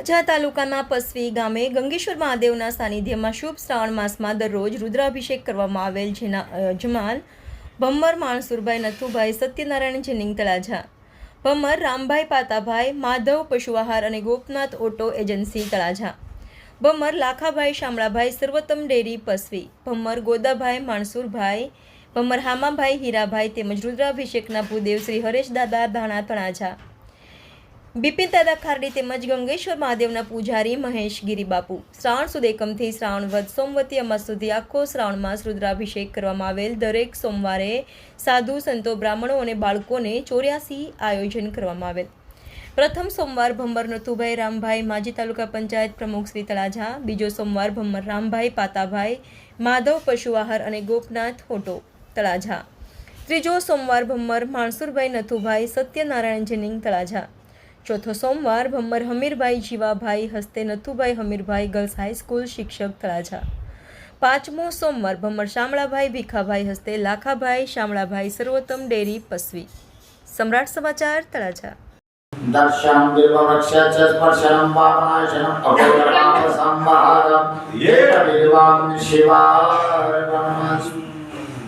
વાંસજા તાલુકાના પસવી ગામે ગંગેશ્વર મહાદેવના સાનિધ્યમાં શુભ શ્રાવણ માસમાં દરરોજ રુદ્રાભિષેક કરવામાં આવેલ જેના યજમાન ભમ્મર માણસુરભાઈ નથુભાઈ સત્યનારાયણ જેનિંગ તળાજા. ભમ્મર રામભાઈ પાતાભાઈ, માધવ પશુ આહાર અને Gopnath auto agency Talaja. Bhammar Lakhabhai Shamalabhai Sarvottam dairy Pasvi. ભમ્મર ગોદાભાઈ માણસુરભાઈ ભમ્મર હામાભાઈ હીરાભાઈ તેમજ રુદ્રાભિષેકના ભૂદેવ શ્રી હરેશ દાદા ધાણા તળાજા. બિપિન દાદા ખારડી તેમજ ગંગેશ્વર મહાદેવના પૂજારી મહેશ ગિરિબાપુ. શ્રાવણ સુદ એકમથી શ્રાવણ વધ સોમવતી અમાસ સુધી આખો શ્રાવણ માસ રુદ્રાભિષેક કરવામાં આવેલ દરેક સોમવારે સાધુ, સંતો, બ્રાહ્મણો અને બાળકોને ચોર્યાસી આયોજન કરવામાં આવેલ. પ્રથમ સોમવાર ભંબર નથુભાઈ રામભાઈ માજી તાલુકા પંચાયત પ્રમુખ શ્રી તળાજા, બીજો સોમવાર ભંબર રામભાઈ પાતાભાઈ, માધવ પશુ આહાર અને ગોપનાથ હોટો, તળાજા. ત્રીજો સોમવાર ભમ્મર માણસુરભાઈ નથુભાઈ, સત્યનારાયણ જનિંગ તળાજા. ચોથો સોમવાર ભમ્મર હમીરભાઈ જીવાભાઈ હસ્તે નથુભાઈ હમીરભાઈ ગર્લ્સ હાઈસ્કૂલ શિક્ષક તળાજા પાંચમો સોમવાર ભમ્મર શામળાભાઈ ભીખાભાઈ હસ્તે લાખાભાઈ શામળાભાઈ સર્વોત્તમ ડેરી પસવી સમ્રાટ સમાચાર તળાજા દર્શનમ દેવવૃક્ષ ચ સ્પર્શનમ પાપનાશનમ અભયરામ સંભારમ એક દેવામ શિવાય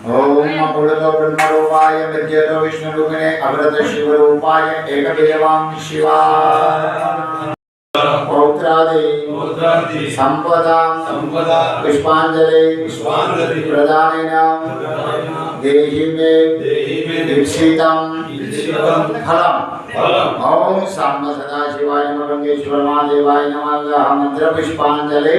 ഓം അപുടലോ ബ്രഹ്മരൂപായ വിദ്യതോ വിഷ്ണുരൂപിണെ അമൃത ശിവരൂപായ ഏകബിജവാം ശിവ പുഷ്പാഞ്ജലി പ്രദാനേന ദേഹി മേ ദീപ്സിതം ഫലം ओम साम्य सदाशिवाय मंगेश्वर महादेवाय नमः। मंत्र पुष्पांजलि